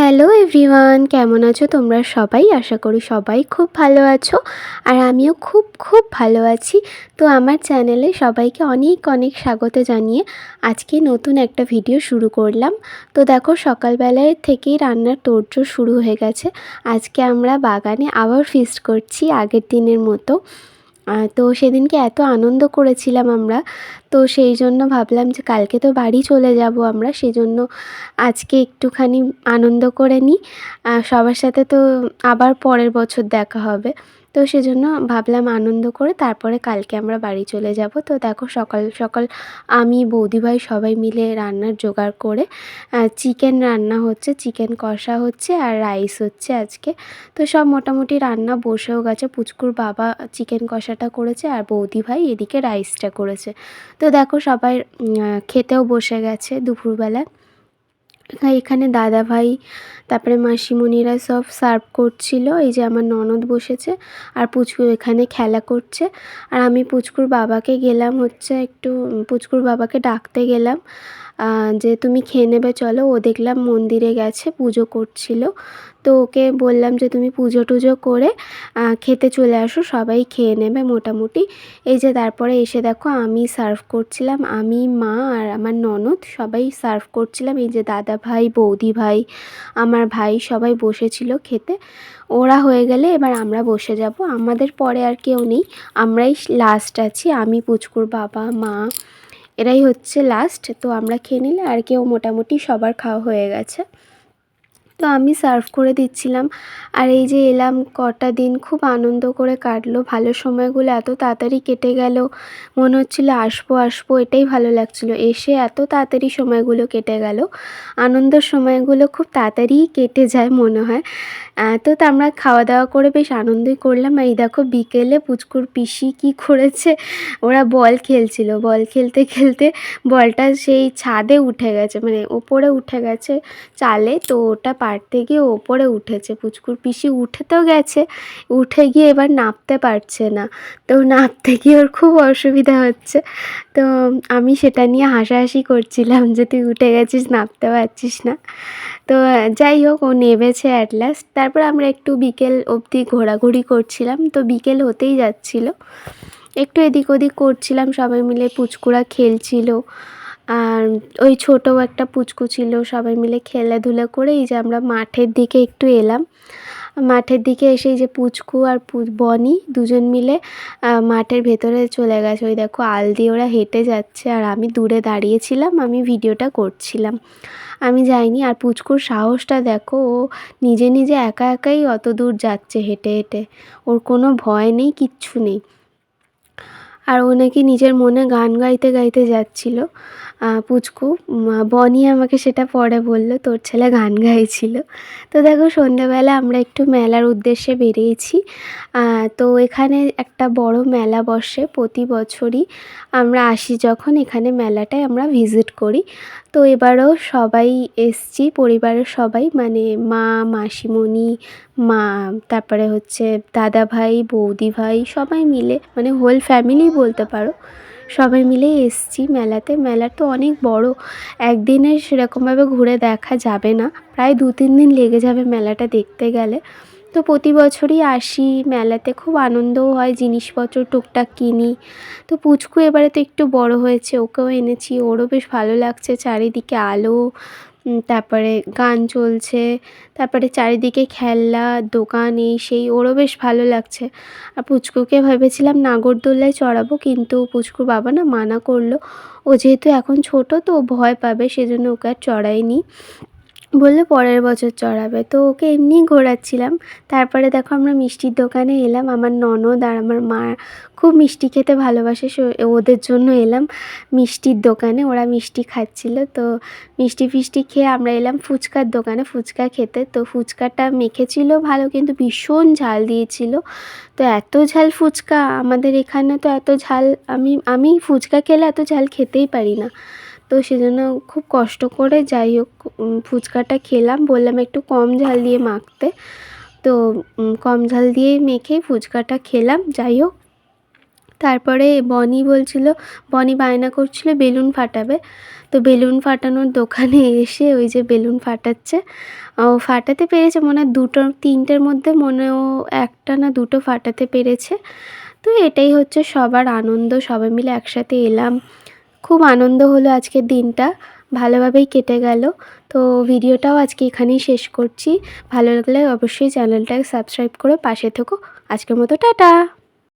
Hello everyone কেমন আছো তোমরা সবাই? আশা করি সবাই খুব ভালো আছো আর আমিও খুব খুব ভালো আছি। তো আমার চ্যানেলে সবাইকে অনেক অনেক স্বাগত জানিয়ে আজকে নতুন একটা ভিডিও শুরু করলাম। তো দেখো সকালবেলায় থেকেই রান্নার তোড়জোড় শুরু হয়ে গেছে। আজকে আমরা বাগানে আবার ফিস্ট করছি আগের দিনের মতো। তো সেদিনকে এত আনন্দ করেছিলাম আমরা, তো সেই জন্য ভাবলাম যে কালকে তো বাড়ি চলে যাব আমরা সেই জন্য আজকে একটুখানি আনন্দ করে নিই। সবার সাথে তো আবার পরের বছর দেখা হবে। তো সেজন্য ভাবলাম আনন্দ করে তারপরে কালকে আমরা বাড়ি চলে যাব। তো দেখো সকাল সকাল আমি, বৌদিভাই সবাই মিলে রান্নার জোগাড় করে চিকেন রান্না হচ্ছে চিকেন কষা হচ্ছে আর রাইস হচ্ছে আজকে। তো সব মোটামুটি রান্না বসেও গেছে। পুচকুর বাবা চিকেন কষাটা করেছে আর বৌদিভাই এদিকে রাইসটা করেছে। তো দেখো সবাই খেতেও বসে গেছে দুপুরবেলা এখানে দাদা ভাই, তারপরে মাসিমণিরা সব সার্ভ করছিল। এই যে আমার ননদ বসেছে আর পুচকু এখানে খেলা করছে। আর আমি পুচকুর বাবাকে গেলাম হচ্ছে একটু, পুচকুর বাবাকে ডাকতে গেলাম। যে তুমি খেয়ে নেবে, চলো। ও দেখলাম মন্দিরে গেছে, পুজো করছিল। তো ওকে বললাম যে, তুমি পুজো টুজো করে খেতে চলে আসো, সবাই খেয়ে নেবে মোটামুটি। এই যে তারপরে এসে দেখো, আমি সার্ভ করছিলাম। আমি, মা আর আমার ননদ সবাই সার্ভ করছিলাম। এই যে দাদা ভাই, বৌদি ভাই, আমার ভাই সবাই বসেছিল খেতে। ওরা হয়ে গেলে এবার আমরা বসে যাব। আমাদের পরে আর কেউ নেই। আমরাই লাস্ট আছি। আমি পুচকুর বাবা, মা এরাই হচ্ছে লাস্ট তো আমরা খেয়ে নিলে আর কেউ মোটামুটি সবার খাওয়া হয়ে গেছে। তো আমি সার্ভ করে দিচ্ছিলাম। আর এই যে এলাম, কটা দিন খুব আনন্দ করে কাটলো। ভালো সময়গুলো এত তাড়াতাড়ি কেটে গেল। মনে হচ্ছিল আসব আসব, এটাই ভালো লাগছিল। এসে এত তাড়াতাড়ি সময়গুলো কেটে গেল। আনন্দের সময়গুলো খুব তাড়াতাড়িই কেটে যায় মনে হয়। তা আমরা খাওয়া দাওয়া করে বেশ আনন্দই করলাম। এই দেখো বিকেলে পুচকুর পিসি কি করেছে, ওরা বল খেলছিল। বল খেলতে খেলতে বলটা সেই ছাদে উঠে গেছে মানে ওপরে উঠে গেছে চালে। তো ওটা পারতে গিয়ে ওপরে উঠেছে। পুচকুর পিসি উঠে তো গেছে, উঠে গিয়ে এবার নামতে পারছে না। তো নামতে গিয়ে ওর খুব অসুবিধা হচ্ছে। তো আমি সেটা নিয়ে হাসাহাসি করছিলাম যে, তুই উঠে গেছিস নামতে পারছিস না। তো যাই হোক, ও নেমেছে অ্যাট লাস্ট তারপর আমরা একটু বিকেল অবধি ঘোরাঘুরি করছিলাম। তো বিকেল হতেই যাচ্ছিল। একটু এদিক ওদিক করছিলাম, সবাই মিলে পুচকুরা খেলছিল। আর ওই ছোটো একটা পুচকু ছিল, সবাই মিলে খেলাধুলা করে এই যে আমরা মাঠের দিকে একটু এলাম। মাঠের দিকে এসে যে পুচকু আর বনি দুজন মিলে মাঠের ভেতরে চলে গেছে। ওই দেখো আল দিয়ে ওরা হেঁটে যাচ্ছে আর আমি দূরে দাঁড়িয়েছিলাম, আমি ভিডিওটা করছিলাম। আমি যাইনি আর পুচকুর সাহসটা দেখো, ও নিজে নিজে একা একাই অত দূর যাচ্ছে হেঁটে হেঁটে। ওর কোনো ভয় নেই, কিচ্ছু নেই। আর ও নাকি নিজের মনে গান গাইতে গাইতে যাচ্ছিল। পুচকু বনি আমাকে সেটা পরে বলল, তোর ছেলে গান গাইছিল। তো দেখো, সন্ধ্যেবেলা আমরা একটু মেলার উদ্দেশ্যে বেরিয়েছি। তো এখানে একটা বড় মেলা বসে প্রতি বছরই আমরা আসি যখন এখানে মেলাটায় আমরা ভিজিট করি। তো এবারও সবাই এসছি, পরিবারের সবাই মানে মা, মাসিমণি, মা, তারপরে হচ্ছে দাদা ভাই বৌদি ভাই সবাই মিলে মানে হোল ফ্যামিলি বলতে পারো। সবাই মিলে এসছি মেলাতে। মেলা তো অনেক বড়। একদিনে সেরকমভাবে ঘুরে দেখা যাবে না। প্রায় দু, তিন দিন লেগে যাবে মেলাটা দেখতে গেলে। তো প্রতি বছরই আসি মেলাতে। খুব আনন্দও হয় জিনিসপত্র, টুকটাক কিনি। তো পুচকু এবারে তো একটু বড় হয়েছে, ওকেও এনেছি। ওরও বেশ ভালো লাগছে, চারিদিকে আলো। তারপরে গান চলছে, তারপরে চারিদিকে খেলনা, দোকান, এই সেই, ওরও বেশ ভালো লাগছে। আর পুচকুকে ভেবেছিলাম নাগরদোলায় চড়াবো, কিন্তু পুচকুর বাবা না মানা করল। ও যেহেতু এখন ছোট, তো ভয় পাবে, সেজন্য ওকে আর চড়াইনি বলল পরের বছর চড়াবে। তো ওকে এমনি ঘোরাচ্ছিলাম। তারপরে দেখো আমরা মিষ্টির দোকানে এলাম। আমার ননদ আর আমার মা খুব মিষ্টি খেতে ভালোবাসে ওদের জন্য এলাম মিষ্টির দোকানে। ওরা মিষ্টি খাচ্ছিল। তো মিষ্টি ফিষ্টি খেয়ে আমরা এলাম ফুচকার দোকানে ফুচকা খেতে। তো ফুচকাটা মেখেছিল ভালো, কিন্তু ভীষণ ঝাল দিয়েছিল। তো এত ঝাল ফুচকা আমাদের এখানে তো এত ঝাল, আমি আমি ফুচকা খেলে এত ঝাল খেতেই পারি না। তো সেজন্য খুব কষ্ট করে যাই হোক ফুচকাটা খেলাম। বললাম একটু কম ঝাল দিয়ে মাখতে। তো কম ঝাল দিয়ে মেখে ফুচকাটা খেলাম, যাই হোক। তারপরে বনি বলছিল, বনি বায়না করছিল বেলুন ফাটাবে। তো বেলুন ফাটানোর দোকানে এসে ওই যে বেলুন ফাটাচ্ছে। ও ফাটাতে পেরেছে মনে হয় দুটো, তিনটের মধ্যে মনে ও একটা না দুটো ফাটাতে পেরেছে। তো এটাই হচ্ছে সবার আনন্দ, সবাই মিলে একসাথে এলাম। খুব আনন্দ হলো আজকের দিনটা। ভালোভাবেই কেটে গেল। তো ভিডিওটাও আজকে এখানেই শেষ করছি। ভালো লাগলে অবশ্যই চ্যানেলটাকে সাবস্ক্রাইব করে পাশে থেকো। আজকের মতো টাটা!